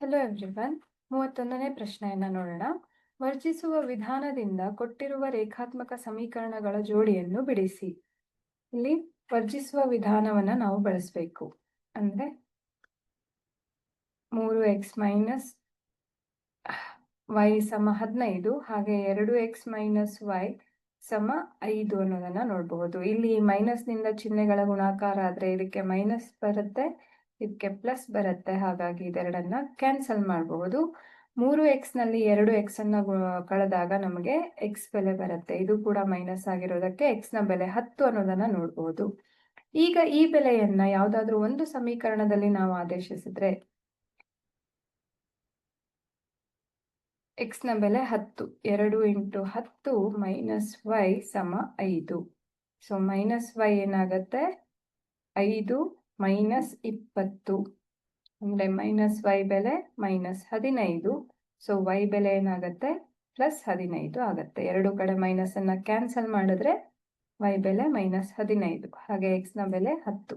Hello everyone ಮೂವತ್ತೊಂದನೇ ಪ್ರಶ್ನೆಯನ್ನ ನೋಡೋಣ. ವರ್ಜಿಸುವ ವಿಧಾನದಿಂದ ಕೊಟ್ಟಿರುವ ರೇಖಾತ್ಮಕ ಸಮೀಕರಣಗಳ ಜೋಡಿಯನ್ನು ಬಿಡಿಸಿ. ಇಲ್ಲಿ ವರ್ಜಿಸುವ ವಿಧಾನವನ್ನ ನಾವು ಬಳಸಬೇಕು. ಅಂದ್ರೆ ಮೂರು ಎಕ್ಸ್ ಮೈನಸ್ ವೈ ಸಮ ಹದಿನೈದು, ಹಾಗೆ ಎರಡು ಎಕ್ಸ್ ಮೈನಸ್ ವೈ ಸಮ ಐದು ಅನ್ನೋದನ್ನ ನೋಡಬಹುದು ಇಲ್ಲಿ ಮೈನಸ್ನಿಂದ ಚಿಹ್ನೆಗಳ ಗುಣಾಕಾರ ಆದರೆ ಇದಕ್ಕೆ ಮೈನಸ್ ಬರುತ್ತೆ. ಇದಕ್ಕೆ ಪ್ಲಸ್ ಬರುತ್ತೆ. ಹಾಗಾಗಿ ಇದೆರಡನ್ನ ಕ್ಯಾನ್ಸಲ್ ಮಾಡಬಹುದು. ಮೂರು ಎಕ್ಸ್ನಲ್ಲಿ ಎರಡು ಎಕ್ಸ್ ಅನ್ನ ಕಳೆದಾಗ ನಮಗೆ ಎಕ್ಸ್ ಬೆಲೆ ಬರುತ್ತೆ. ಇದು ಕೂಡ ಮೈನಸ್ ಆಗಿರೋದಕ್ಕೆ ಎಕ್ಸ್ನ ಬೆಲೆ ಹತ್ತು ಅನ್ನೋದನ್ನ ನೋಡಬಹುದು ಈಗ ಈ ಬೆಲೆಯನ್ನ ಯಾವ್ದಾದ್ರು ಒಂದು ಸಮೀಕರಣದಲ್ಲಿ ನಾವು ಆದೇಶಿಸಿದ್ರೆ ಎಕ್ಸ್ನ ಬೆಲೆ ಹತ್ತು. ಎರಡು ಇಂಟು ಹತ್ತು ಮೈನಸ್ ವೈ ಸಮ ಐದು. ಸೊ ಮೈನಸ್ ವೈ ಏನಾಗತ್ತೆ? ಐದು ಮೈನಸ್ ಇಪ್ಪತ್ತು. ಅಂದರೆ ಮೈನಸ್ ವೈ ಬೆಲೆ ಮೈನಸ್ ಹದಿನೈದು. ಸೊ ವೈ ಬೆಲೆ ಏನಾಗುತ್ತೆ? ಪ್ಲಸ್ ಹದಿನೈದು ಆಗುತ್ತೆ. ಎರಡು ಕಡೆ ಮೈನಸ್ ಅನ್ನ ಕ್ಯಾನ್ಸಲ್ ಮಾಡಿದ್ರೆ ವೈ ಬೆಲೆ ಮೈನಸ್ ಹದಿನೈದು. ಹಾಗೆ ಎಕ್ಸ್ನ ಬೆಲೆ ಹತ್ತು.